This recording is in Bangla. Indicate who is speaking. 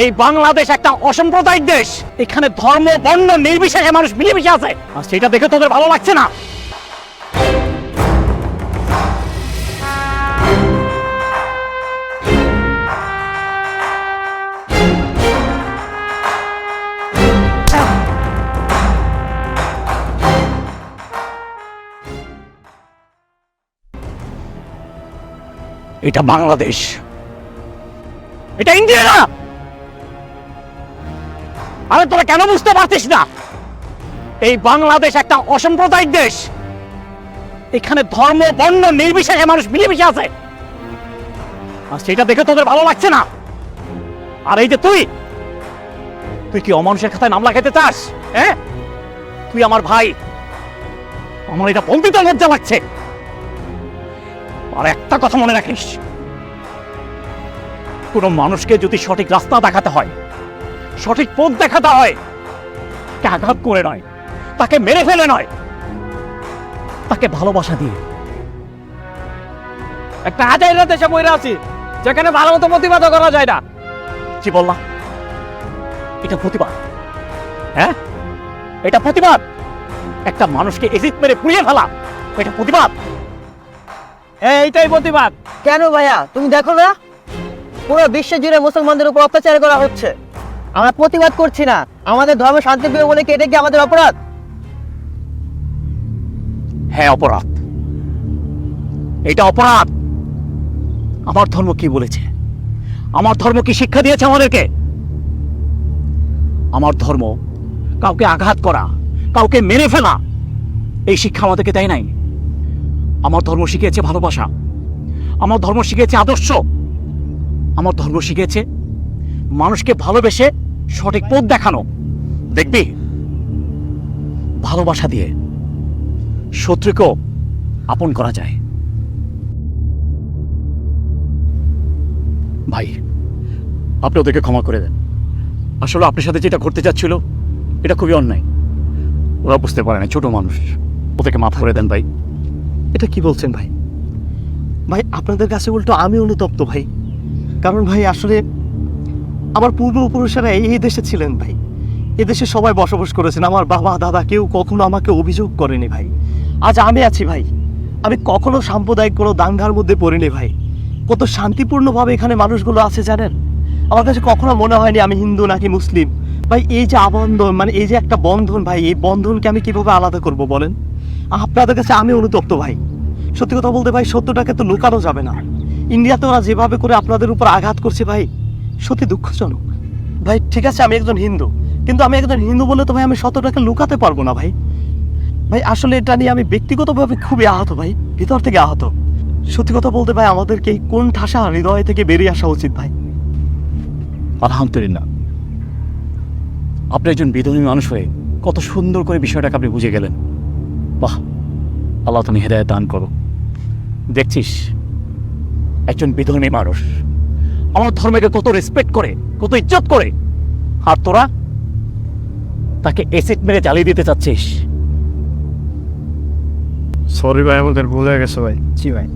Speaker 1: এই বাংলাদেশ একটা অসাম্প্রদায়িক দেশ। এখানে ধর্ম, বর্ণ, নির্বিশেষে মানুষ মিলেমিশে আছে। আর সেটা দেখে তোদের ভালো লাগছে না। এটা বাংলাদেশ। এটা ইন্ডিয়া না আরে তোরা কেন বুঝতে পারছিস না? এই বাংলাদেশ একটা অসাম্প্রদায়িক দেশ। এখানে ধর্ম, বর্ণ, নির্বিশেষে মানুষ মিলেমিশে আছে। আর সেটা দেখে তোদের ভালো লাগছে না? আর এই যে তুই তুই কি অমানুষের খাতায় নাম লাগাইতে চাস? হ্যাঁ? তুই আমার ভাই। আমার এটা বলতে তো লজ্জা লাগছে। আর একটা কথা মনে রাখিস। কোনো মানুষকে যদি সঠিক রাস্তা দেখাতে হয় সঠিক পথ দেখাতে হয়। তাকে আঘাত করে নয় তাকে মেরে ফেলে নয় তাকে ভালোবাসা দিয়ে।
Speaker 2: একটা আজাইরা দেশে বইরা আছি যেখানে ভালো মতো প্রতিবাদ করা যায় না।
Speaker 1: কি বললাম এটা প্রতিবাদ। হ্যাঁ? এটা প্রতিবাদ। একটা মানুষকে এসিড মেরে পুড়িয়ে ফেলা এটা প্রতিবাদ।
Speaker 2: এইটাই প্রতিবাদ।
Speaker 3: কেন ভাইয়া? তুমি দেখো না? পুরো বিশ্ব জুড়ে মুসলমানদের উপর অত্যাচার করা হচ্ছে। আমরা প্রতিবাদ করছি না। আমাদের ধর্ম শান্তিপ্রিয় বলে কি এটা কি আমাদের অপরাধ?
Speaker 1: হ্যাঁ অপরাধ। এটা অপরাধ। আমার ধর্ম কি বলেছে? আমার ধর্ম কি শিক্ষা দিয়েছে আমাদেরকে? আমার ধর্ম কাউকে আঘাত করা, কাউকে মেরে ফেলা, এই শিক্ষা আমাদেরকে দেয় নাই। আমার ধর্ম শিখিয়েছে ভালোবাসা। আমার ধর্ম শিখিয়েছে আদর্শ। আমার ধর্ম শিখিয়েছে মানুষকে ভালোবেসে সঠিক পথ দেখানো। দেখবি? ভালোবাসা দিয়ে শত্রুকেও আপন করা যায়। ভাই, আপনি ওদেরকে ক্ষমা করে দেন। আসলে আপনার সাথে যেটা ঘটতে যাচ্ছিল, এটা খুবই অন্যায়। ওরা বুঝতে পারে না, ছোট মানুষ। ওদেরকে মাফ করে দেন ভাই।
Speaker 4: এটা কি বলছেন ভাই? ভাই, আপনাদের কাছে উল্টো আমি অনুতপ্ত ভাই। কারণ ভাই, আসলে আমার পূর্বপুরুষেরা এই দেশে ছিলেন ভাই। এদেশে সবাই বসবাস করেছেন। আমার বাবা, দাদা কেউ কখনো আমাকে অভিযোগ করেনি ভাই। আজ আমি আছি ভাই। আমি কখনো সাম্প্রদায়িক কোনো দাঙ্গার মধ্যে পড়িনি ভাই। কত শান্তিপূর্ণভাবে এখানে মানুষগুলো আছে জানেন? আমার কাছে কখনো মনে হয়নি আমি হিন্দু নাকি মুসলিম। ভাই, এই যে আবন্ধন মানে এই যে একটা বন্ধন ভাই, এই বন্ধনকে আমি কীভাবে আলাদা করব বলেন? আপনাদের কাছে আমি অনুতপ্ত ভাই। সত্যি কথা বলতে ভাই, সত্যটাকে তো লুকানো যাবে না। ইন্ডিয়াতে ওরা যেভাবে করে আপনাদের উপর আঘাত করছে ভাই সত্যি দুঃখজনক। ভাই, ঠিক আছে, আমি একজন হিন্দু। কিন্তু আমি একজন হিন্দু বলে তো ভাই আমি সত্যটাকে লুকাতে পারব না ভাই। ভাই, আসলে এটা নিয়ে আমি ব্যক্তিগতভাবে খুবই আহত ভাই, ভিতর থেকে আহত। সত্যি কথা বলতে ভাই, আমাদেরকে এই কোন ঠাসা হৃদয় থেকে বেরিয়ে আসা উচিত ভাই?
Speaker 1: আলহামদুলিল্লাহ। আপনি একজন বিধর্মী মানুষ হয়ে কত সুন্দর করে বিষয়টাকে আপনি বুঝে গেলেন। বাহ, আল্লাহ তুমি হেদায়ত দান করো। দেখছিস, একজন বিধর্মী মানুষ। আমার ধর্মকে কত রেসপেক্ট করে কত ইজ্জত করে। আর তোরা? তাকে এসিড মেরে জ্বালিয়ে দিতে চাচ্ছিস।
Speaker 2: সরি ভাই আমাদের ভুলে হয়ে গেছে ভাই।
Speaker 3: জি ভাই।